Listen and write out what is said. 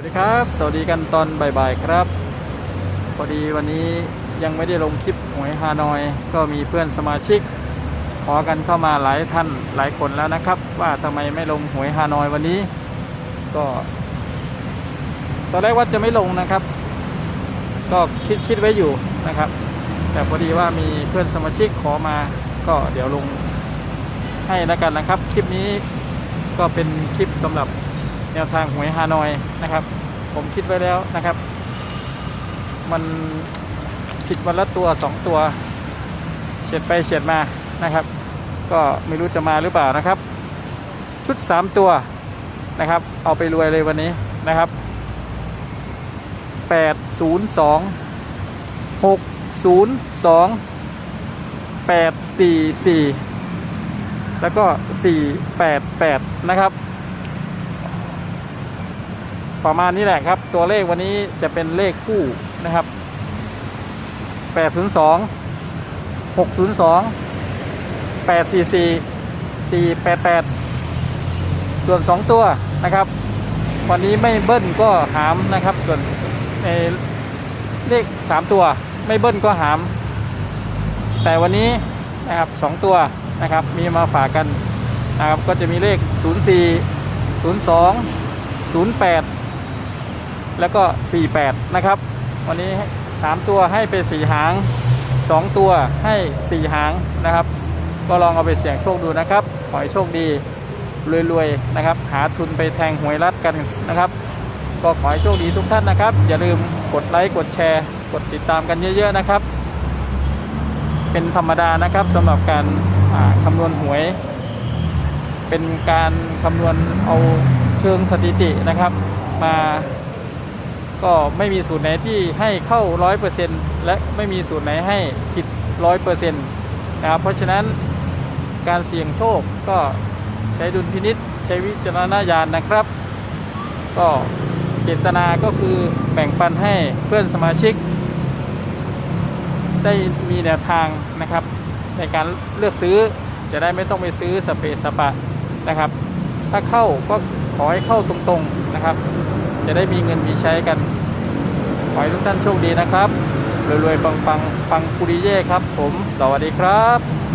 สวัสดีครับ สวัสดีกันตอนบ่ายๆครับ พอดีวันนี้ยังไม่ได้ลงคลิปหวยฮานอย ก็มีเพื่อนสมาชิก ขอกันเข้ามาหลายท่านหลายคนแล้วนะครับ ว่าทำไมไม่ลงหวยฮานอยวันนี้ ก็ ตอนแรกว่าจะไม่ลงนะครับ ก็คิดคิดไว้อยู่นะครับ แต่พอดีว่ามีเพื่อนสมาชิกขอมา ก็เดี๋ยวลงให้แล้วกันนะครับ คลิปนี้ก็เป็นคลิปสำหรับ แนวทางหวยฮานอยนะครับ ผมคิดไว้แล้วนะครับ มันผิดวันละตัวสองตัวเฉียดไปเฉียดมานะครับ ก็ไม่รู้จะมาหรือเปล่านะครับ ชุด 3 ตัวนะครับ เอาไปรวยเลยวันนี้นะครับ 802 602 844 แล้วก็ 488 นะครับ ประมาณนี้แหละครับ ตัวเลขวันนี้จะเป็นเลขคู่นะครับ 802 602 844 488 ส่วน 2 ตัวนะครับ วันนี้ไม่เบิ้ลก็หามนะครับ ส่วนเเลข 3 ตัวไม่เบิ้ลก็หาม แต่วันนี้นะครับ2ตัวนะครับมีมาฝากกันนะครับก็จะมีเลข 04 02 08 แล้วก็ 48 นะครับ วันนี้ 3 ตัวให้ไป 4 หาง 2 ตัวให้ 4 หางนะครับ ก็ลองเอาไปเสี่ยงโชคดูนะครับ ขอให้โชคดีรวยๆนะครับ หาทุนไปแทงหวยรัดกันนะครับ ก็ขอให้โชคดีทุกท่านนะครับ อย่าลืมกดไลค์กดแชร์ กดติดตามกันเยอะ ๆ นะครับ เป็นธรรมดานะครับสำหรับการคำนวณหวย เป็นการคำนวณเอาเชิงสถิตินะครับ มา ก็ไม่มีสูตรไหนที่ให้เข้า 100%และไม่มีสูตรไหนให้ผิด 100%นะครับเพราะฉะนั้นการเสี่ยงโชคก็ใช้ดุลพินิษใช้วิจารณญาณนะครับ ก็เจตนาก็คือแบ่งปันให้เพื่อนสมาชิก ได้มีแนวทางนะครับ ในการเลือกซื้อจะได้ไม่ต้องไปซื้อสเปซสปะนะครับ ถ้าเข้าก็ขอให้เข้าตรงๆนะครับ จะได้มีเงินมีใช้กันขอให้ทุกท่านโชคดีนะครับรวยๆปังๆปังปุริเย่ครับ ผม สวัสดีครับ